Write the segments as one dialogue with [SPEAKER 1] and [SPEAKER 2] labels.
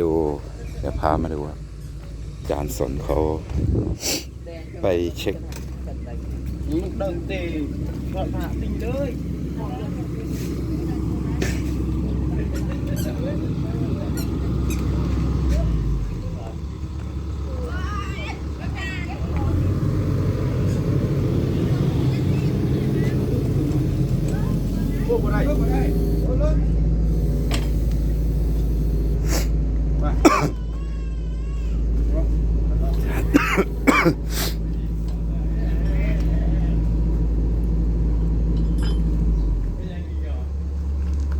[SPEAKER 1] ดูเดี๋ยวพามาดูครับจานสนเขาไปเช็ค
[SPEAKER 2] ดังเตะทอดผ้าติ้งเลย พวกอะไรพวกอะไรพวกเลยมา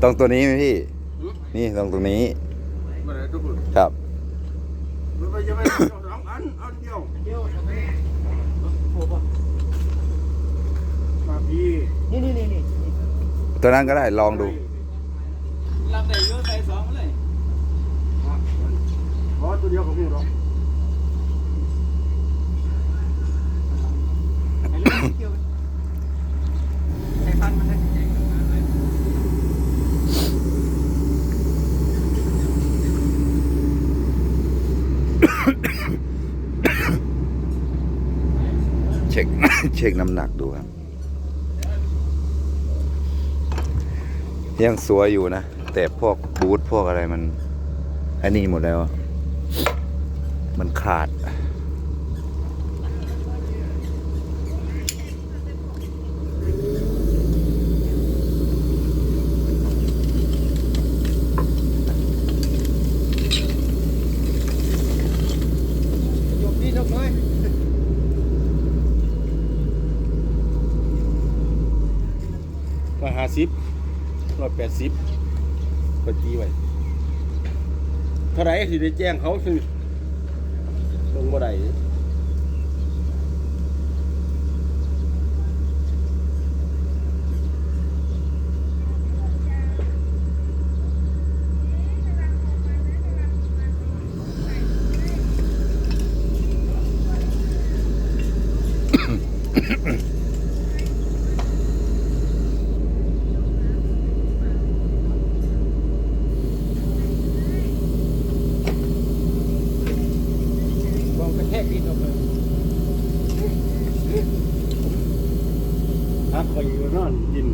[SPEAKER 1] ตรงตัวนี้ไหมพี่ นี่ตรงตรงนี้
[SPEAKER 2] มาเลยทุกคน
[SPEAKER 1] ครับ
[SPEAKER 2] มันไปยังไม่เอาสองอันเอาเดียวเดียวโอ้โหมาพี่นี่นี่นี่นี่
[SPEAKER 1] ตัวนั้นก็ได้ลองดู
[SPEAKER 3] ลำใส่เยอะใส่สองเลย
[SPEAKER 2] เพราะตัวเดียวของพี่หรอก
[SPEAKER 3] ไอ้เรื่องเกี่ยวไอ้พันมันได้เก่ง
[SPEAKER 1] เช็คเช็คน้ำหนักดูครับ ยังสวยอยู่นะ แต่พวกบูทพวกอะไรมัน อันนี้หมดแล้ว มันขาด
[SPEAKER 2] ยกนี่ยกน้อยร้อยห้า สิบร้อยแปดสิบปตีไว้เท่าไรสิได้แจ้งเขาสิลงบ่ได้ บองกระแทกดินออกเลย ฮักคอยอยู่นอนกิน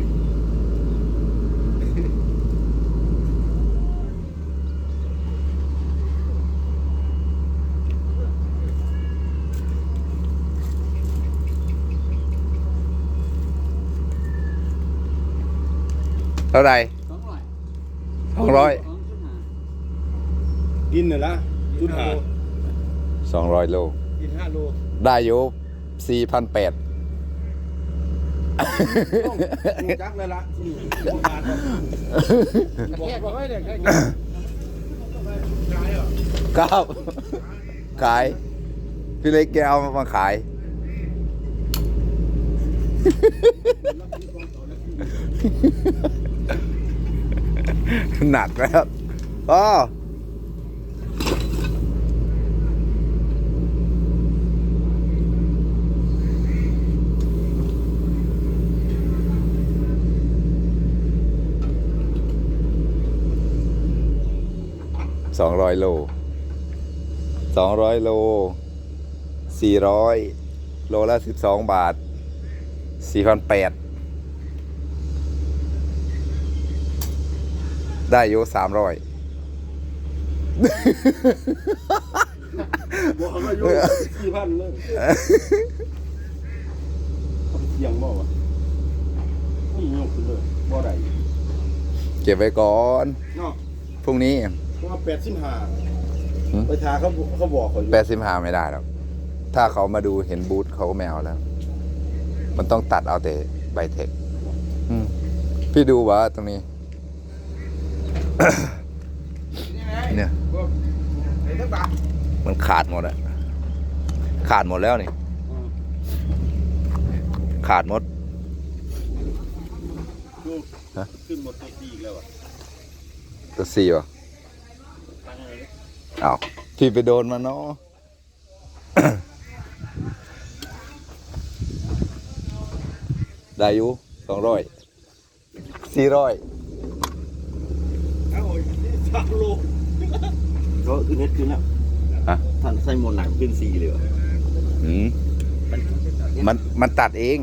[SPEAKER 1] เท่าไหร่
[SPEAKER 3] สองร้อย
[SPEAKER 1] สองร้อย
[SPEAKER 3] สองชุดหา
[SPEAKER 2] กินน่ะละจุดหา
[SPEAKER 1] สองร้อยโล
[SPEAKER 2] กินห้าโล
[SPEAKER 1] ได้อยู่ สี่พันแปด
[SPEAKER 2] ต้องจักเลยละอืมบ่ขาดหรอกกระแทกบอกไว้เนี่ยแค่นี้ขายเหรอ
[SPEAKER 1] ครับ ขาย พี่เล็กแกเอามาขาย หนักแล้วอ๋อ สองร้อยโลสองร้อยโลสี่ร้อยโลละสิบสองบาทสี่พันแปดได้อยู่สามร้อย
[SPEAKER 2] บอกว่าอยู่สี่พันเลยเจี๊ยงบ่วะนี่ยกขึ้นเลยบ่ได้
[SPEAKER 1] เก็บไว้ก่อนพรุ่งนี้
[SPEAKER 2] เพราะว่าแปดสิบห้า
[SPEAKER 1] หืม
[SPEAKER 2] ไปทาเขาเขาบอกเขาอยู่
[SPEAKER 1] แปดสิบห้าไม่ได้หรอก ถ้าเขามาดูเห็นบูธเขาก็ไม่เอาแล้ว มันต้องตัดเอาแต่ใบเทคอืมพี่ดูว่าตรงนี้ เนี่ย
[SPEAKER 2] ไหนทั้งบาท
[SPEAKER 1] มันขาดหมดอะขาดหมดแล้วนี่ ขาดหมด
[SPEAKER 2] ดู
[SPEAKER 1] ฮะ
[SPEAKER 2] ขึ้นหมดตัวดีอีกแล้วอะ
[SPEAKER 1] ตัวสี่วะ
[SPEAKER 2] ตั้งเลย
[SPEAKER 1] เอาพี่ไปโดนมาเนาะได้อยู่สองร้อยสี่ร้อย
[SPEAKER 2] เอาโอ้ยสามโล
[SPEAKER 4] ก็ขึ้นเน็ตขึ้นแล้ว
[SPEAKER 1] ฮะ
[SPEAKER 4] ท่านใส่หมวดหนังขึ้นซีเลยว่ะ
[SPEAKER 1] อืมมันมันตัดเอง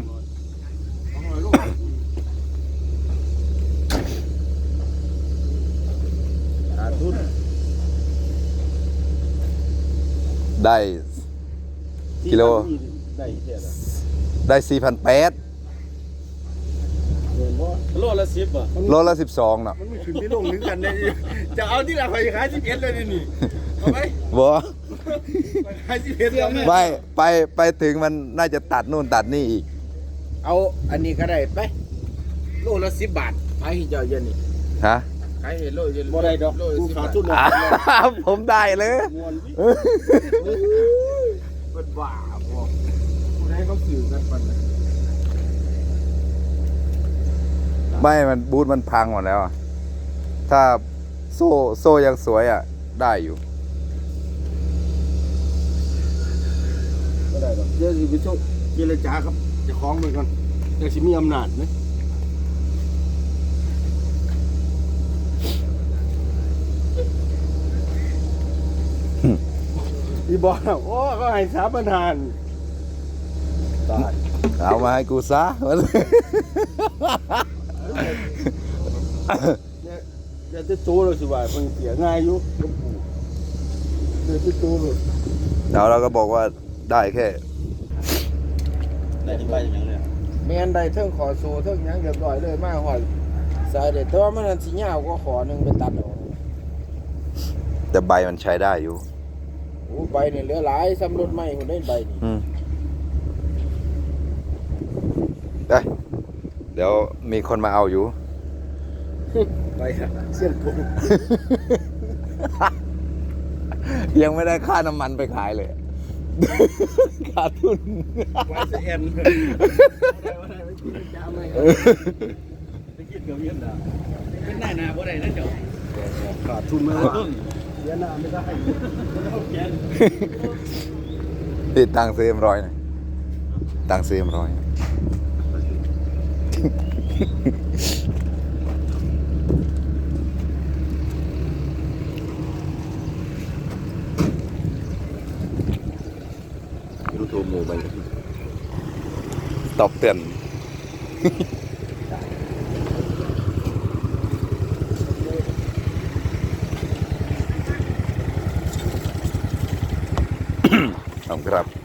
[SPEAKER 2] ขาดทุน
[SPEAKER 1] ได้ กิโล
[SPEAKER 2] ได้แค่ละ
[SPEAKER 1] ได้สี่พันแปด
[SPEAKER 2] เห็นบ่โลละ10อะ
[SPEAKER 1] โลละสิบสองเนาะ
[SPEAKER 2] มันไม่ถึงไม่ลงนึงกันได้ดิจะเอาที่ละไปขาย11เลยนี่นี่เอาไหม
[SPEAKER 1] บ่
[SPEAKER 2] ไปขาย11เลย
[SPEAKER 1] ไม่ไปไปถึงมันน่าจะตัดนู่นตัดนี่อีก
[SPEAKER 3] เอาอันนี้ก็ได้ไปโลละสิบบาทขายให้เจ้าเย็นนี่
[SPEAKER 1] ฮะ
[SPEAKER 3] ขายให้โลเย็น
[SPEAKER 2] บ่ได้ดอก
[SPEAKER 3] โลละ
[SPEAKER 2] กู
[SPEAKER 3] สิบ
[SPEAKER 2] ขา
[SPEAKER 3] บา
[SPEAKER 2] ด
[SPEAKER 3] ท
[SPEAKER 2] ทุนดอก
[SPEAKER 1] อ้าวผมได้เลย
[SPEAKER 2] มวนวิ
[SPEAKER 3] เป็นบ้าพวกผู้ใดเขาสื่อกันปันเลย
[SPEAKER 1] ไม่มันบูทมันพังหมดแล้วอะถ้าโซ่โซ่ยังสวยอะ ได้อยู่
[SPEAKER 2] บ่ได้ดอกเดี๋ยวสิไปโชคเจรจาครับเจะคล้าของไปก่อนเดี๋ยวสิมีอำนาจนะ อีบอกนะโอ้ก็ให้สามปัญหานตาย
[SPEAKER 1] เอามาให้กูซะ
[SPEAKER 2] เนี่ยเดี๋ยวจะโตเลยสิว่าเพิ่งเสียง่ายอยู่หลวงปู่เดี๋ยวจะโตเลย
[SPEAKER 1] แล้วเราก็บอกว่าได้แค่
[SPEAKER 4] ได้จะไปอย่างเลย
[SPEAKER 3] แมนได้เทิงขอโซเทิงหยังเรียบร้อยเลยมาหอยสายเด็ดแต่ว่ามันอันสิยาวก็ขอหนึงไปตัดออก
[SPEAKER 1] แต่ใบมันใช้ได้อยู่
[SPEAKER 3] โอ้ใบนี่เหลือหลายสำรถใหม่คนได้ใบนี่
[SPEAKER 1] อืมได้เดี๋ยวมีคนมาเอาอยู่
[SPEAKER 2] ไปฮะเสี้ยนผม
[SPEAKER 1] ยังไม่ได้ค่าน้ำมันไปขายเลย ขาดทุน
[SPEAKER 2] ไว้จะแอนจะเอาไหมไปกินกับเวียนดา
[SPEAKER 3] เป็นได้นาบ่ได้นะเจ้า
[SPEAKER 2] ขาดทุนมาแล้ว เวียนดาไม่ได้เอาแกน
[SPEAKER 1] ติดตังค์ซื้อเอ็มร้อยหน่อยตังค์ซื้อเอ็มร้อย
[SPEAKER 4] รู้โทรโมไป
[SPEAKER 1] ตอบเตือน там грабли.